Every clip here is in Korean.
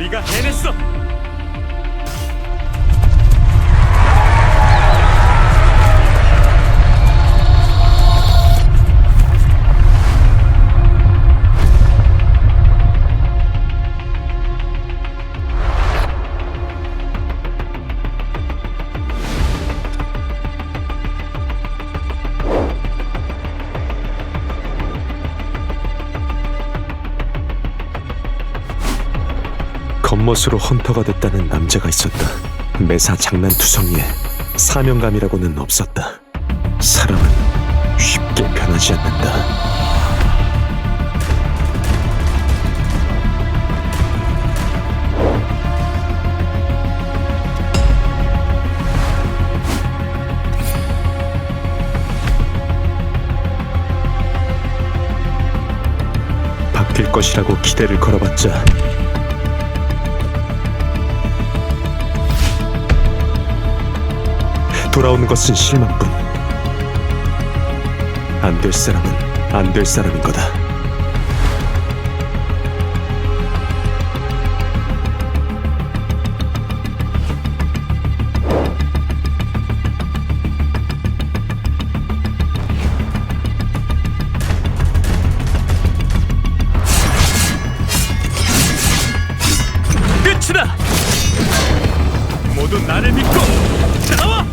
우리가 해냈어. 겉멋으로 헌터가 됐다는 남자가 있었다. 매사 장난투성이에 사명감이라고는 없었다. 사람은 쉽게 변하지 않는다. 바뀔 것이라고 기대를 걸어봤자 돌아오는 것은 실망뿐. 안 될 사람은 안 될 사람인 거다. 끝이다. 모두 나를 믿고 나와.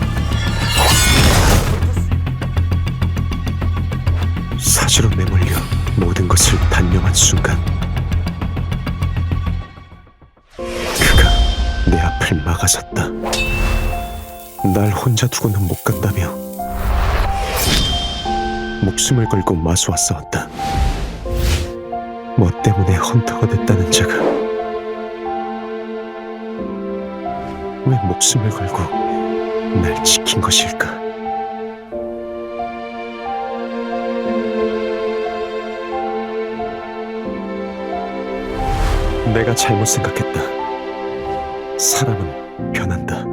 단념한 순간 그가 내 앞을 막아섰다. 날 혼자 두고는 못 간다며 목숨을 걸고 마수와 싸웠다. 뭐 때문에 헌터가 됐다는 자가 왜 목숨을 걸고 날 지킨 것일까? 내가 잘못 생각했다. 사람은 변한다.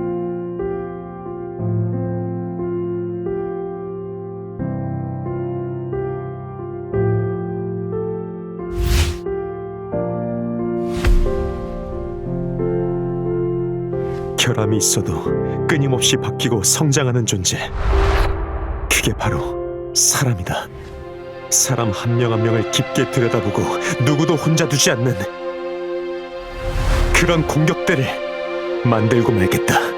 결함이 있어도 끊임없이 바뀌고 성장하는 존재. 그게 바로 사람이다. 사람 한 명 한 명을 깊게 들여다보고 누구도 혼자 두지 않는 그런 공격대를 만들고 말겠다.